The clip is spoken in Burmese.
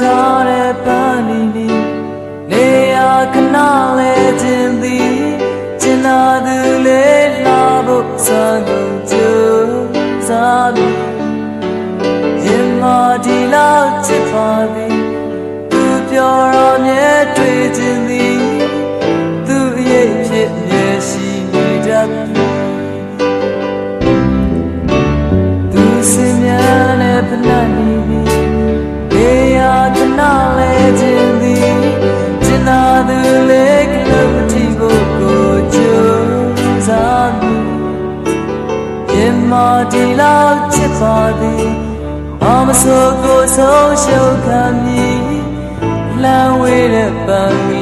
ထားတဲ့ပန်းနီနီနေရခဏလဲခြင်းသည်ကျင်လာသူလေးလာဖို့စံကုန်ကြိုးစားသည်ရင်မာဒီလောက်ချစ်ပါသည်သူပြောရမြဲတွေ့ခြင်းသည်သူရဲ့ဖြစ်မြဲရှိနေတတ်သည်သူစင်များနဲ့ဖဏ မာဒီလောက်ချစ်ပါသည်ဘာမဆိုကိုဆုံးရှုံးခံမည်လမ်းဝေးတဲ့ပန်းကလေးများနှ